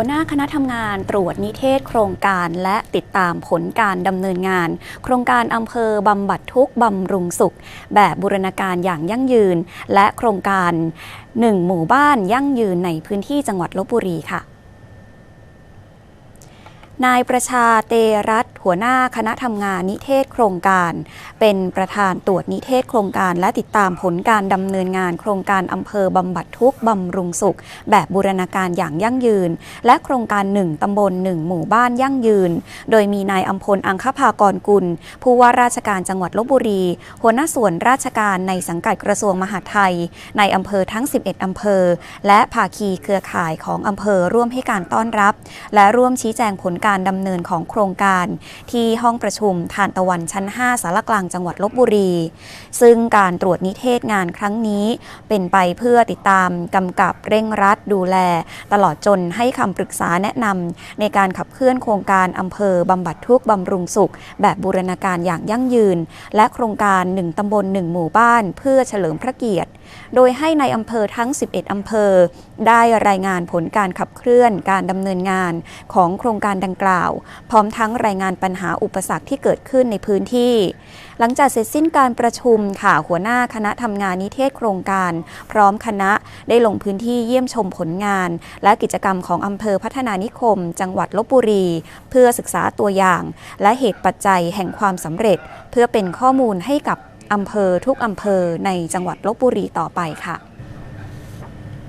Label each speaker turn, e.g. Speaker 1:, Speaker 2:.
Speaker 1: หัวหน้าคณะทำงานตรวจนิเทศโครงการและติดตามผลการดำเนินงาน โครงการอำเภอบำบัดทุกบำรุงสุข แบบบูรณาการอย่างยั่งยืน และโครงการ 1 หมู่บ้านยั่งยืนในพื้นที่จังหวัดลบบุรีค่ะ นายประชาเตรัตหัวหน้าคณะทำงานนิเทศโครงการ เป็นประธานตรวจนิเทศโครงการ และติดตามผลการดำเนินงานโครงการอำเภอบำบัดทุกบำรุงสุข แบบบูรณาการอย่างยั่งยืน และโครงการ 1 ตำบล 1 หมู่บ้านยั่งยืน โดยมีนายอัมพลอังคภากรกุล ผู้ว่าราชการจังหวัดลบบุรี หัวหน้าส่วนราชการในสังกัดกระทรวงมหาดไทย ในอำเภอทั้ง 11 อำเภอ และภาคีเครือข่ายของอำเภอร่วมให้การต้อนรับ และร่วมชี้แจงผลการการดำเนินของโครงการ ที่ห้องประชุมทานตะวันชั้น 5สารกลางจังหวัดลบบุรี ซึ่งการตรวจนิเทศงานครั้งนี้ เป็นไปเพื่อติดตามกำกับเร่งรัดดูแล ตลอดจนให้คำปรึกษาแนะนำในการขับเคลื่อนโครงการอำเภอบำบัดทุกบำรุงสุข แบบบูรณาการอย่างยั่งยืน และโครงการ 1ตำบล 1 หมู่บ้าน เพื่อเฉลิมพระเกียรติ โดยให้ในอำเภอทั้ง 11 อำเภอ ได้รายงานผลการขับเคลื่อนการดำเนินงานของโครงการดังกล่าว พร้อมทั้งรายงานปัญหาอุปสรรคที่เกิดขึ้นในพื้นที่ หลังจากเสร็จสิ้นการประชุมค่ะหัวหน้าคณะทำงานนิเทศโครงการ พร้อมคณะได้ลงพื้นที่เยี่ยมชมผลงาน และกิจกรรมของอำเภอพัฒนานิคม จังหวัดลบบุรี เพื่อศึกษาตัวอย่าง และเหตุปัจจัยแห่งความสำเร็จ เพื่อเป็นข้อมูลให้กับอำเภอทุกอำเภอในจังหวัดลบบุรีต่อไปค่ะ